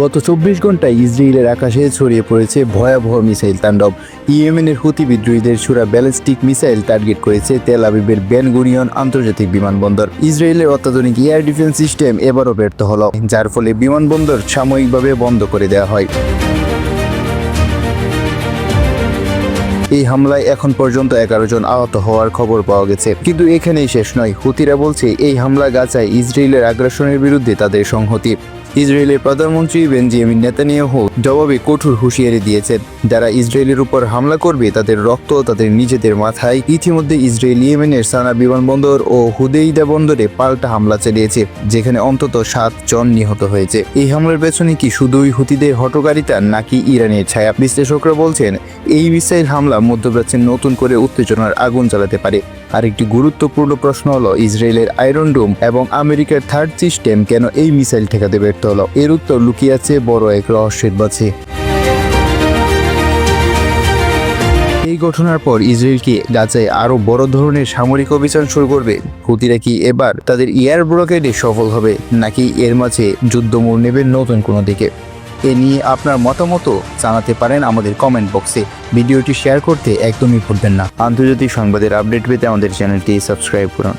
গত চব্বিশ ঘন্টায় ইসরায়েলের আকাশে ছড়িয়ে পড়েছে ভয়াবহ মিসাইল তাণ্ডব। ইয়েমেনের হুতি বিদ্রোহীদের ছোড়া ব্যালিস্টিক মিসাইল টার্গেট করেছে তেল আবিবের বেনগুরিয়ন আন্তর্জাতিক বিমানবন্দর। ইসরায়েলের অত্যাধুনিক এয়ার ডিফেন্স সিস্টেম এবারও ব্যর্থ হল, যার ফলে বিমানবন্দর সাময়িকভাবে বন্ধ করে দেওয়া হয়। এই হামলায় এখন পর্যন্ত এগারো জন আহত হওয়ার খবর পাওয়া গেছে। কিন্তু এখানেই শেষ নয়, হুতিরা বলছে, এই হামলা গাজায় ইসরায়েলের আগ্রাসনের বিরুদ্ধে তাদের সংহতি। ইসরায়েলের প্রধানমন্ত্রী বেনজিয়ামিন নেতানিয়াহু জবাবে কঠোর হুঁশিয়ারি দিয়েছেন। যারা ইসরায়েলের উপর হামলা করবে, তাদের রক্ত তাদের নিজেদের মাথায়। ইতিমধ্যে ইসরায়েল ইয়েমেনের সানা বিমানবন্দর ও হুদেইদা বন্দরে পাল্টা হামলা চালিয়েছে, যেখানে অন্তত সাত জন নিহত হয়েছে। এই হামলার পেছনে কি শুধুই হুতিদের হটকারিতা নাকি ইরানের ছায়া? বিশ্লেষকরা বলছেন, এই মিসাইল হামলা মধ্যপ্রাচ্যে নতুন করে উত্তেজনার আগুন জ্বালাতে পারে। আরেকটি গুরুত্বপূর্ণ প্রশ্ন হলো, ইসরায়েলের আয়রন ডোম এবং আমেরিকার থার্ড সিস্টেম কেন এই মিসাইল ঠেকাতে ব্যর্থ? হলো এর উত্তর লুকিয়ে আছে বড় এক রহস্যের মাঝে। এই ঘটনার পর ইসরায়েল কি গাজায় আরও বড় ধরনের সামরিক অভিযান শুরু করবে। হুতিরা কি এবার তাদের এয়ার ব্লকেডে সফল হবে, নাকি এর মাঝে যুদ্ধ মোড় নেবে নতুন কোনো দিকে? এ নিয়ে আপনার মতামত জানাতে পারেন আমাদের কমেন্ট বক্সে ভিডিওটি শেয়ার করতে একদমই ভুলবেন না। আন্তর্জাতিক সংবাদের আপডেট পেতে আমাদের চ্যানেলটি সাবস্ক্রাইব করুন।